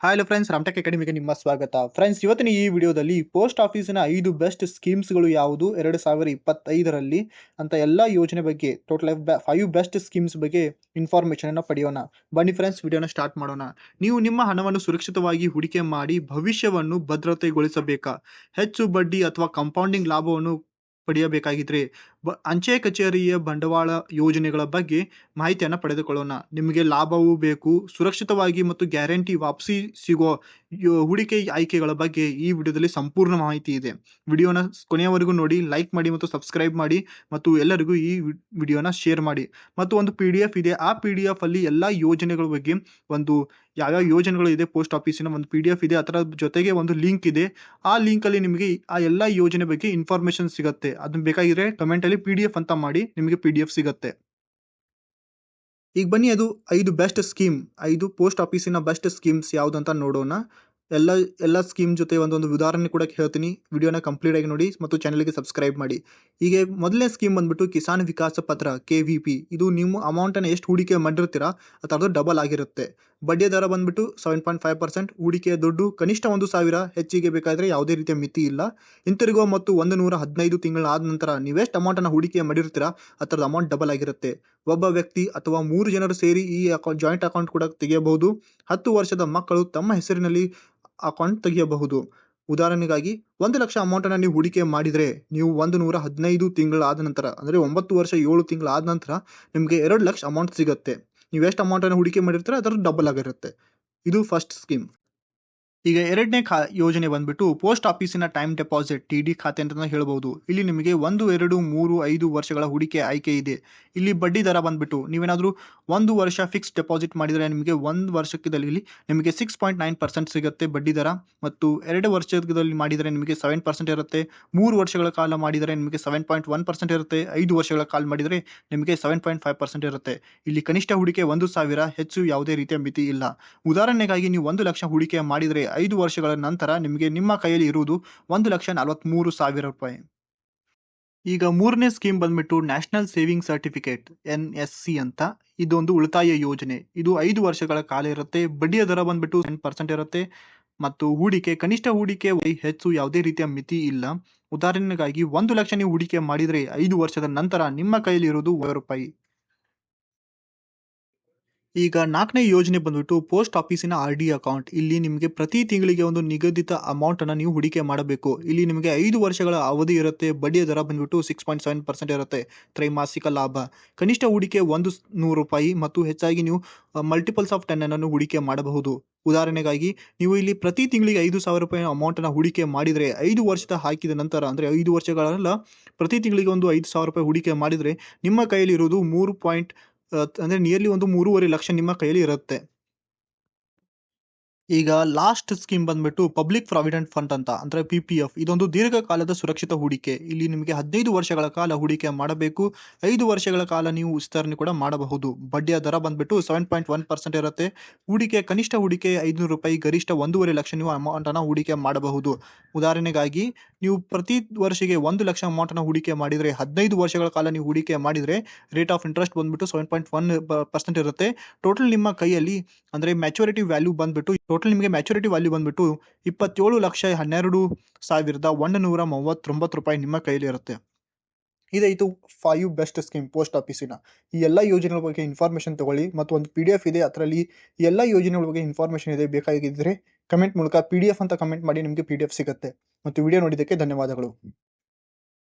Hi friends Ramtek ಅಕಾಡೆಮಿಗೆ ನಿಮ್ಮ ಸ್ವಾಗತ. Friends ಇವತ್ತಿನ ಈ ವಿಡಿಯೋದಲ್ಲಿ ಪೋಸ್ಟ್ ಆಫೀಸಿನ ಐದು ಬೆಸ್ಟ್ ಸ್ಕೀಮ್ಸ್ಗಳು ಯಾವುದು? ಎರಡು ಸಾವಿರ ಇಪ್ಪತ್ತೈದರಲ್ಲಿ ಅಂತ ಎಲ್ಲ ಯೋಜನೆ ಬಗ್ಗೆ ಟೋಟಲ್ ಫೈವ್ ಬೆಸ್ಟ್ ಸ್ಕೀಮ್ಸ್ ಬಗ್ಗೆ ಇನ್ಫಾರ್ಮೇಷನ್ ಅನ್ನು ಪಡೆಯೋಣ. ಬನ್ನಿ ಫ್ರೆಂಡ್ಸ್ ವಿಡಿಯೋನ ಸ್ಟಾರ್ಟ್ ಮಾಡೋಣ. ನೀವು ನಿಮ್ಮ ಹಣವನ್ನು ಸುರಕ್ಷಿತವಾಗಿ ಹೂಡಿಕೆ ಮಾಡಿ ಭವಿಷ್ಯವನ್ನು ಭದ್ರತೆಗೊಳಿಸಬೇಕಾ? ಹೆಚ್ಚು ಬಡ್ಡಿ ಅಥವಾ ಕಂಪೌಂಡಿಂಗ್ ಲಾಭವನ್ನು ಪಡೆಯಬೇಕಾಗಿದ್ರೆ ಬ, ಅಂಚೆ ಕಚೇರಿಯ ಬಂಡವಾಳ ಯೋಜನೆಗಳ ಬಗ್ಗೆ ಮಾಹಿತಿಯನ್ನು ಪಡೆದುಕೊಳ್ಳೋಣ. ನಿಮಗೆ ಲಾಭವೂ ಬೇಕು. ಸುರಕ್ಷಿತವಾಗಿ ಮತ್ತು ಗ್ಯಾರಂಟಿ ವಾಪಸಿ ಸಿಗೋ ಹೂಡಿಕೆ ಆಯ್ಕೆಗಳ ಬಗ್ಗೆ ಈ ವಿಡಿಯೋದಲ್ಲಿ ಸಂಪೂರ್ಣ ಮಾಹಿತಿ ಇದೆ. ವಿಡಿಯೋನ ಕೊನೆಯವರೆಗೂ ನೋಡಿ, ಲೈಕ್ ಮಾಡಿ ಮತ್ತು ಸಬ್ಸ್ಕ್ರೈಬ್ ಮಾಡಿ ಮತ್ತು ಎಲ್ಲರಿಗೂ ಈ ವಿಡಿಯೋನ ಶೇರ್ ಮಾಡಿ. ಮತ್ತು ಒಂದು ಪಿ ಡಿ ಎಫ್ ಇದೆ. ಆ ಪಿ ಡಿ ಎಫ್ ಅಲ್ಲಿ ಎಲ್ಲ ಯೋಜನೆಗಳ ಬಗ್ಗೆ ಒಂದು, ಯಾವ್ಯಾವ ಯೋಜನೆಗಳು ಇದೆ ಪೋಸ್ಟ್ ಆಫೀಸಿನ ಒಂದು ಪಿ ಡಿ ಎಫ್ ಇದೆ. ಅದರ ಜೊತೆಗೆ ಒಂದು ಲಿಂಕ್ ಇದೆ. ಆ ಲಿಂಕ್ ಅಲ್ಲಿ ನಿಮಗೆ ಆ ಎಲ್ಲ ಯೋಜನೆ ಬಗ್ಗೆ ಇನ್ಫಾರ್ಮೇಶನ್ ಸಿಗುತ್ತೆ. ಅದನ್ನ ಬೇಕಾಗಿದ್ರೆ ಕಮೆಂಟ್ ಅಲ್ಲಿ ಪಿ ಡಿ ಎಫ್ ಅಂತ ಮಾಡಿ ನಿಮಗೆ ಪಿ ಡಿ ಎಫ್ ಸಿಗುತ್ತೆ. ಈಗ ಬನ್ನಿ ಅದು ಐದು ಬೆಸ್ಟ್ ಸ್ಕೀಮ್ ಐದು ಪೋಸ್ಟ್ ಆಫೀಸಿನ ಬೆಸ್ಟ್ ಸ್ಕೀಮ್ಸ್ ಯಾವ್ದಂತ ನೋಡೋಣ. ಎಲ್ಲ ಎಲ್ಲ ಸ್ಕೀಮ್ ಜೊತೆ ಒಂದೊಂದು ಉದಾಹರಣೆ ಕೂಡ ಹೇಳ್ತೀನಿ. ವಿಡಿಯೋನ ಕಂಪ್ಲೀಟ್ ಆಗಿ ನೋಡಿ ಮತ್ತು ಚಾನಲ್ಗೆ ಸಬ್ಸ್ಕ್ರೈಬ್ ಮಾಡಿ. ಹೀಗೆ ಮೊದಲನೇ ಸ್ಕೀಮ್ ಬಂದ್ಬಿಟ್ಟು ಕಿಸಾನ್ ವಿಕಾಸ ಪತ್ರ ಕೆ ವಿ ಪಿ ಇದು ನಿಮ್ಮ ಅಮೌಂಟನ್ನು ಎಷ್ಟು ಹೂಡಿಕೆ ಮಾಡಿರ್ತೀರಾ ಅದರದ್ದು ಡಬಲ್ ಆಗಿರುತ್ತೆ. ಬಡ್ಡಿಯ ದರ ಬಂದ್ಬಿಟ್ಟು ಸೆವೆನ್ ಪಾಯಿಂಟ್ ಫೈವ್ ಪರ್ಸೆಂಟ್ ಹೂಡಿಕೆಯ ದುಡ್ಡು ಕನಿಷ್ಠ ಒಂದು ಸಾವಿರ ಹೆಚ್ಚಿಗೆ ಬೇಕಾದರೆ ಯಾವುದೇ ರೀತಿಯ ಮಿತಿ ಇಲ್ಲ. ಹಿಂತಿರುಗುವ ಮತ್ತು ಒಂದು ನೂರ ಹದಿನೈದು ತಿಂಗಳ ಆದ ನಂತರ ನೀವೆಷ್ಟು ಅಮೌಂಟನ್ನು ಹೂಡಿಕೆ ಮಾಡಿರ್ತೀರಾ ಥರದ ಅಮೌಂಟ್ ಡಬಲ್ ಆಗಿರುತ್ತೆ. ಒಬ್ಬ ವ್ಯಕ್ತಿ ಅಥವಾ ಮೂರು ಜನರು ಸೇರಿ ಈ ಅಕೌಂಟ್ ಜಾಯಿಂಟ್ ಅಕೌಂಟ್ ಕೂಡ ತೆಗೆಯಬಹುದು. ಹತ್ತು ವರ್ಷದ ಮಕ್ಕಳು ತಮ್ಮ ಹೆಸರಿನಲ್ಲಿ ಅಕೌಂಟ್ ತೆಗೆಯಬಹುದು. ಉದಾಹರಣೆಗಾಗಿ, ಒಂದು ಲಕ್ಷ ಅಮೌಂಟನ್ನು ನೀವು ಹೂಡಿಕೆ ಮಾಡಿದರೆ, ನೀವು ಒಂದು ನೂರ ಹದಿನೈದು ತಿಂಗಳಾದ ನಂತರ, ಅಂದರೆ ಒಂಬತ್ತು ವರ್ಷ ಏಳು ತಿಂಗಳಾದ ನಂತರ, ನಿಮಗೆ ಎರಡು ಲಕ್ಷ ಅಮೌಂಟ್ ಸಿಗುತ್ತೆ. ನೀವು ಎಷ್ಟು ಅಮೌಂಟನ್ನು ಹೂಡಿಕೆ ಮಾಡಿರ್ತೀರ ಅದರ ಡಬಲ್ ಆಗಿರುತ್ತೆ. ಇದು ಫಸ್ಟ್ ಸ್ಕೀಮ್ ಈಗ ಎರಡನೇ ಖಾ, ಯೋಜನೆ ಬಂದ್ಬಿಟ್ಟು ಪೋಸ್ಟ್ ಆಫೀಸಿನ ಟೈಮ್ ಡೆಪಾಸಿಟ್, ಟಿ ಡಿ ಖಾತೆ ಅಂತ ಹೇಳ್ಬೋದು. ಇಲ್ಲಿ ನಿಮಗೆ ಒಂದು, ಎರಡು, ಮೂರು, ಐದು ವರ್ಷಗಳ ಹೂಡಿಕೆ ಆಯ್ಕೆ ಇದೆ. ಇಲ್ಲಿ ಬಡ್ಡಿ ದರ ಬಂದ್ಬಿಟ್ಟು ನೀವೇನಾದರೂ ಒಂದು ವರ್ಷ ಫಿಕ್ಸ್ ಡೆಪಾಸಿಟ್ ಮಾಡಿದರೆ ನಿಮಗೆ ಒಂದು ವರ್ಷಕ್ಕಿದಲ್ಲಿ ಇಲ್ಲಿ ನಿಮಗೆ ಸಿಕ್ಸ್ ಪಾಯಿಂಟ್ ನೈನ್ ಪರ್ಸೆಂಟ್ ಸಿಗುತ್ತೆ ಬಡ್ಡಿ ದರ. ಮತ್ತು ಎರಡು ವರ್ಷದಲ್ಲಿ ಮಾಡಿದರೆ ನಿಮಗೆ ಸೆವೆನ್ ಪರ್ಸೆಂಟ್ ಇರುತ್ತೆ. ಮೂರು ವರ್ಷಗಳ ಕಾಲ ಮಾಡಿದರೆ ನಿಮಗೆ ಸೆವೆನ್ ಪಾಯಿಂಟ್ ಒನ್ ಪರ್ಸೆಂಟ್ ಇರುತ್ತೆ. ಐದು ವರ್ಷಗಳ ಕಾಲ ಮಾಡಿದರೆ ನಿಮಗೆ ಸೆವೆನ್ ಪಾಯಿಂಟ್ ಫೈವ್ ಪರ್ಸೆಂಟ್ ಇರುತ್ತೆ. ಇಲ್ಲಿ ಕನಿಷ್ಠ ಹೂಡಿಕೆ ಒಂದು ಸಾವಿರ, ಹೆಚ್ಚು ಯಾವುದೇ ರೀತಿಯ ಮಿತಿ ಇಲ್ಲ. ಉದಾಹರಣೆಗಾಗಿ ನೀವು ಒಂದು ಲಕ್ಷ ಹೂಡಿಕೆ ಮಾಡಿದರೆ ಐದು ವರ್ಷಗಳ ನಂತರ ನಿಮಗೆ ನಿಮ್ಮ ಕೈಯಲ್ಲಿ ಇರುವುದು ಒಂದು ಲಕ್ಷ ನಲವತ್ತ್ಮೂರು ಸಾವಿರ ರೂಪಾಯಿ. ಈಗ ಮೂರನೇ ಸ್ಕೀಮ್ ಬಂದ್ಬಿಟ್ಟು national saving certificate, N S C ಅಂತ. ಇದೊಂದು ಉಳಿತಾಯ ಯೋಜನೆ. ಇದು ಐದು ವರ್ಷಗಳ ಕಾಲ ಇರುತ್ತೆ. ಬಡ್ಡಿಯ ದರ ಬಂದ್ಬಿಟ್ಟು ಟೆನ್ ಪರ್ಸೆಂಟ್ ಇರುತ್ತೆ. ಮತ್ತು ಹೂಡಿಕೆ, ಕನಿಷ್ಠ ಹೂಡಿಕೆ ಹೆಚ್ಚು ಯಾವುದೇ ರೀತಿಯ ಮಿತಿ ಇಲ್ಲ. ಉದಾಹರಣೆಗಾಗಿ, ಒಂದು ಲಕ್ಷ ನೀವು ಹೂಡಿಕೆ ಮಾಡಿದರೆ ಐದು ವರ್ಷದ ನಂತರ ನಿಮ್ಮ ಕೈಯಲ್ಲಿ ಇರುವುದು ರೂಪಾಯಿ. ಈಗ ನಾಲ್ಕನೇ ಯೋಜನೆ ಬಂದ್ಬಿಟ್ಟು ಪೋಸ್ಟ್ ಆಫೀಸಿನ ಆರ್ ಡಿ ಅಕೌಂಟ್. ಇಲ್ಲಿ ನಿಮಗೆ ಪ್ರತಿ ತಿಂಗಳಿಗೆ ಒಂದು ನಿಗದಿತ ಅಮೌಂಟ್ ಅನ್ನು ನೀವು ಹೂಡಿಕೆ ಮಾಡಬೇಕು. ಇಲ್ಲಿ ನಿಮಗೆ ಐದು ವರ್ಷಗಳ ಅವಧಿ ಇರುತ್ತೆ. ಬಡ್ಡಿಯ ದರ ಬಂದ್ಬಿಟ್ಟು ಸಿಕ್ಸ್ ಪಾಯಿಂಟ್ ಸೆವೆನ್ ಪರ್ಸೆಂಟ್ ಇರುತ್ತೆ. ತ್ರೈಮಾಸಿಕ ಲಾಭ. ಕನಿಷ್ಠ ಹೂಡಿಕೆ ಒಂದು ನೂರು ರೂಪಾಯಿ ಮತ್ತು ಹೆಚ್ಚಾಗಿ ನೀವು ಮಲ್ಟಿಪಲ್ಸ್ ಆಫ್ ಟೆನ್ ಅನ್ನು ಹೂಡಿಕೆ ಮಾಡಬಹುದು. ಉದಾಹರಣೆಗಾಗಿ, ನೀವು ಇಲ್ಲಿ ಪ್ರತಿ ತಿಂಗಳಿಗೆ ಐದು ಸಾವಿರ ರೂಪಾಯಿ ಅಮೌಂಟ್ ಅನ್ನ ಹೂಡಿಕೆ ಮಾಡಿದರೆ, ಐದು ವರ್ಷದ ಹಾಕಿದ ನಂತರ, ಅಂದ್ರೆ ಐದು ವರ್ಷಗಳೆಲ್ಲ, ಪ್ರತಿ ತಿಂಗಳಿಗೆ ಒಂದು ಐದು ಸಾವಿರ ರೂಪಾಯಿ ಹೂಡಿಕೆ ಮಾಡಿದರೆ, ನಿಮ್ಮ ಕೈಯಲ್ಲಿ ಇರುವುದು ಮೂರು ಪಾಯಿಂಟ್ ಅಂದ್ರೆ ನಿಯರ್ಲಿ ಒಂದು ಮೂರುವರೆ ಲಕ್ಷ ನಿಮ್ಮ ಕೈಯಲ್ಲಿ ಇರುತ್ತೆ. ಈಗ ಲಾಸ್ಟ್ ಸ್ಕೀಮ್ ಬಂದ್ಬಿಟ್ಟು ಪಬ್ಲಿಕ್ ಪ್ರಾವಿಡೆಂಟ್ ಫಂಡ್ ಅಂತ, ಅಂದ್ರೆ ಪಿ ಪಿ ಎಫ್ ಇದೊಂದು ದೀರ್ಘಕಾಲದ ಸುರಕ್ಷಿತ ಹೂಡಿಕೆ. ಇಲ್ಲಿ ನಿಮಗೆ ಹದಿನೈದು ವರ್ಷಗಳ ಕಾಲ ಹೂಡಿಕೆ ಮಾಡಬೇಕು. ಐದು ವರ್ಷಗಳ ಕಾಲ ನೀವು ವಿಸ್ತರಣೆ ಕೂಡ ಮಾಡಬಹುದು. ಬಡ್ಡಿಯ ದರ ಬಂದ್ಬಿಟ್ಟು ಸೆವೆನ್ ಪಾಯಿಂಟ್ ಒನ್ ಪರ್ಸೆಂಟ್ ಇರುತ್ತೆ. ಹೂಡಿಕೆ, ಕನಿಷ್ಠ ಹೂಡಿಕೆ ಐದುನೂರು ರೂಪಾಯಿ, ಗರಿಷ್ಠ ಒಂದೂವರೆ ಲಕ್ಷ ನೀವು ಅಮೌಂಟನ್ನು ಹೂಡಿಕೆ ಮಾಡಬಹುದು. ಉದಾಹರಣೆಗಾಗಿ ನೀವು ಪ್ರತಿ ವರ್ಷಕ್ಕೆ ಒಂದು ಲಕ್ಷ ಅಮೌಂಟನ್ನು ಹೂಡಿಕೆ ಮಾಡಿದರೆ, ಹದಿನೈದು ವರ್ಷಗಳ ಕಾಲ ನೀವು ಹೂಡಿಕೆ ಮಾಡಿದರೆ ರೇಟ್ ಆಫ್ ಇಂಟ್ರೆಸ್ಟ್ ಬಂದ್ಬಿಟ್ಟು ಸೆವೆನ್ ಪಾಯಿಂಟ್ ಒನ್ ಪರ್ಸೆಂಟ್ ಇರುತ್ತೆ. ಟೋಟಲ್ ನಿಮ್ಮ ಕೈಯಲ್ಲಿ ಅಂದರೆ ಮ್ಯಾಚುರಿಟಿ ವ್ಯಾಲ್ಯೂ ಬಂದ್ಬಿಟ್ಟು ಟೋಟಲ್ ನಿಮಗೆ ಮ್ಯಾಚುರಿಟಿ ವ್ಯಾಲ್ಯೂ ಬಂದ್ಬಿಟ್ಟು ಇಪ್ಪತ್ತೇಳು ಲಕ್ಷ ಹನ್ನೆರಡು ಸಾವಿರದ ಒಂದು ನೂರ ಮೂವತ್ತೊಂಬತ್ತು ರೂಪಾಯಿ ನಿಮ್ಮ ಕೈಯಲ್ಲಿ ಇರುತ್ತೆ. ಇದಾಯಿತು ಫೈವ್ ಬೆಸ್ಟ್ ಸ್ಕೀಮ್ ಪೋಸ್ಟ್ ಆಫೀಸಿನ ಈ ಎಲ್ಲ ಯೋಜನೆಗಳ ಬಗ್ಗೆ ಇನ್ಫಾರ್ಮೇಷನ್ ತಗೊಳ್ಳಿ ಮತ್ತು ಒಂದು ಪಿ ಡಿ ಎಫ್ ಇದೆ, ಅದರಲ್ಲಿ ಎಲ್ಲ ಯೋಜನೆಗಳ ಬಗ್ಗೆ ಇನ್ಫಾರ್ಮೇಷನ್ ಇದೆ, ಬೇಕಾಗಿದ್ದರೆ ಕಮೆಂಟ್ ಮೂಲಕ ಪಿ ಡಿ ಎಫ್ ಅಂತ ಕಮೆಂಟ್ ಮಾಡಿ ನಿಮಗೆ ಪಿ ಎಫ್ ಸಿಗುತ್ತೆ. ಮತ್ತು ವಿಡಿಯೋ ನೋಡಿದ್ದಕ್ಕೆ ಧನ್ಯವಾದಗಳು.